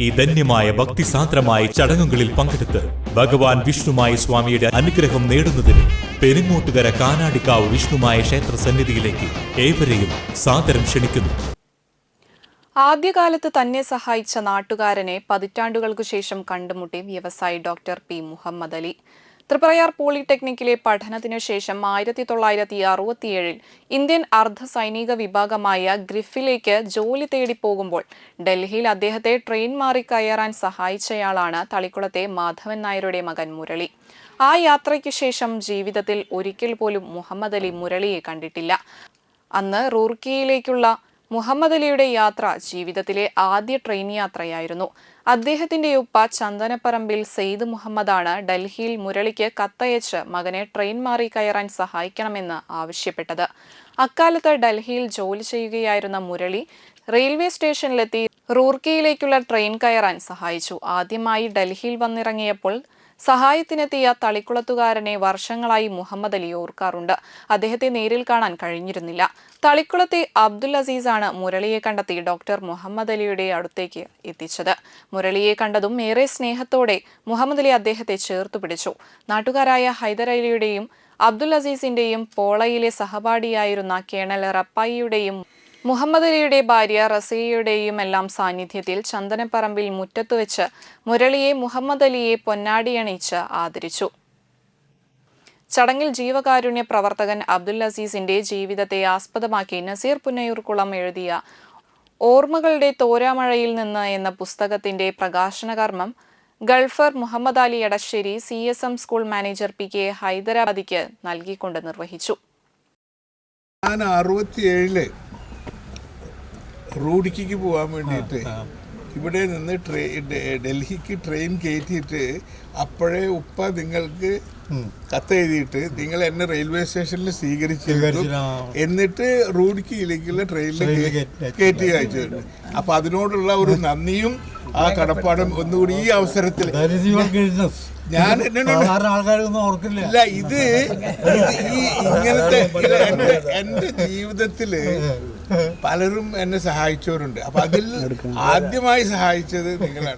ഈ ധന്യമായ ഭക്തിസാന്ദ്രമായ ചടങ്ങുകളിൽ പങ്കെടുത്ത് ഭഗവാൻ വിഷ്ണുമായ സ്വാമിയുടെ അനുഗ്രഹം നേടുന്നതിന് പെരുങ്ങോട്ടുകര കാനാടിക്കാവ് വിഷ്ണുമായ ക്ഷേത്ര സന്നിധിയിലേക്ക് ഏവരെയും സാദരം ക്ഷണിക്കുന്നു. ആദ്യകാലത്ത് തന്നെ സഹായിച്ച നാട്ടുകാരനെ പതിറ്റാണ്ടുകൾക്കു ശേഷം കണ്ടുമുട്ടി വ്യവസായി ഡോക്ടർ പി മുഹമ്മദ് അലി തൃപ്രയാർ പോളിടെക്നിക്കിലെ പഠനത്തിനു ശേഷം ആയിരത്തി തൊള്ളായിരത്തി അറുപത്തിയേഴിൽ ഇന്ത്യൻ അർദ്ധ സൈനിക വിഭാഗമായ ഗ്രിഫിലേക്ക് ജോലി തേടി പോകുമ്പോൾ ഡൽഹിയിൽ അദ്ദേഹത്തെ ട്രെയിൻ മാറി കയറാൻ സഹായിച്ചയാളാണ് തളിക്കുളത്തെ മാധവൻ നായരുടെ മകൻ മുരളി. ആ യാത്രയ്ക്ക് ശേഷം ജീവിതത്തിൽ ഒരിക്കൽ പോലും മുഹമ്മദ് അലി മുരളിയെ കണ്ടിട്ടില്ല. അന്ന് റൂർക്കിയിലേക്കുള്ള മുഹമ്മദ് അലിയുടെ യാത്ര ജീവിതത്തിലെ ആദ്യ ട്രെയിൻ യാത്രയായിരുന്നു. അദ്ദേഹത്തിന്റെ ഉപ്പ ചന്ദനപ്പറമ്പിൽ സെയ്ദ് മുഹമ്മദാണ് ഡൽഹിയിൽ മുരളിക്ക് കത്തയച്ച് മകനെ ട്രെയിൻ മാറി കയറാൻ സഹായിക്കണമെന്ന് ആവശ്യപ്പെട്ടത്. അക്കാലത്ത് ഡൽഹിയിൽ ജോലി ചെയ്യുകയായിരുന്ന മുരളി റെയിൽവേ സ്റ്റേഷനിലെത്തി റൂർക്കിയിലേക്കുള്ള ട്രെയിൻ കയറാൻ സഹായിച്ചു. ആദ്യമായി ഡൽഹിയിൽ വന്നിറങ്ങിയപ്പോൾ സഹായത്തിനെത്തിയ തളിക്കുളത്തുകാരനെ വർഷങ്ങളായി മുഹമ്മദ് അലി ഓർക്കാറുണ്ട്. അദ്ദേഹത്തെ നേരിൽ കാണാൻ കഴിഞ്ഞിരുന്നില്ല. തളിക്കുളത്തെ അബ്ദുൽ അസീസാണ് മുരളിയെ കണ്ടെത്തി ഡോക്ടർ മുഹമ്മദ് അലിയുടെ അടുത്തേക്ക് എത്തിച്ചത്. മുരളിയെ കണ്ടതും ഏറെ സ്നേഹത്തോടെ മുഹമ്മദ് അലി അദ്ദേഹത്തെ ചേർത്തു പിടിച്ചു. നാട്ടുകാരായ ഹൈദർ അലിയുടെയും അബ്ദുൽ അസീസിന്റെയും പോളയിലെ സഹപാഠിയായിരുന്ന കേണൽ റപ്പായിയുടെയും മുഹമ്മദ് അലിയുടെ ഭാര്യ റസിയയുടെയും എല്ലാം സാന്നിധ്യത്തിൽ ചന്ദനപ്പറമ്പിൽ മുറ്റത്ത് വെച്ച് മുരളിയെ മുഹമ്മദ് അലിയെ പൊന്നാടിയണിച്ച് ആദരിച്ചു. ചടങ്ങിൽ ജീവകാരുണ്യ പ്രവർത്തകൻ അബ്ദുൽ അസീസിന്റെ ജീവിതത്തെ ആസ്പദമാക്കി നസീർ പുന്നയൂർക്കുളം എഴുതിയ ഓർമ്മകളുടെ തോരാമഴയിൽ നിന്ന് എന്ന പുസ്തകത്തിന്റെ പ്രകാശനകർമ്മം Gulfar Muhammad Ali Edassery C S M school manager P K ഹൈദരാബാദിക്ക് നൽകിക്കൊണ്ട് നിർവഹിച്ചു. ഞാൻ അറുപത്തിയേഴിൽ റൂഡിക്ക് പോകാൻ വേണ്ടിയിട്ട്. ഇവിടെ നിന്ന് ട്രെയിൻ ഡൽഹിക്ക് ട്രെയിൻ കയറ്റിയിട്ട് അപ്പോഴേ ഉപ്പ നിങ്ങൾക്ക് കത്തെഴുതിയിട്ട് നിങ്ങൾ എന്നെ റെയിൽവേ സ്റ്റേഷനിൽ സ്വീകരിച്ചിരുന്നു എന്നിട്ട് റൂഡിക്കിയിലേക്കുള്ള ട്രെയിനിൽ കയറ്റി അയച്ചു അപ്പൊ അതിനോടുള്ള ഒരു നന്ദിയും ആ കടപ്പാടും ഒന്നുകൂടി ഈ അവസരത്തിൽ. ഞാൻ ആൾക്കാരൊന്നും ഓർക്കില്ല ഇല്ല ഇത് ഇത് ഈ ഇങ്ങനത്തെ എന്റെ എന്റെ ജീവിതത്തിൽ പലരും എന്നെ സഹായിച്ചവരുണ്ട്. അപ്പൊ അതിൽ ആദ്യമായി സഹായിച്ചത് നിങ്ങളാണ്.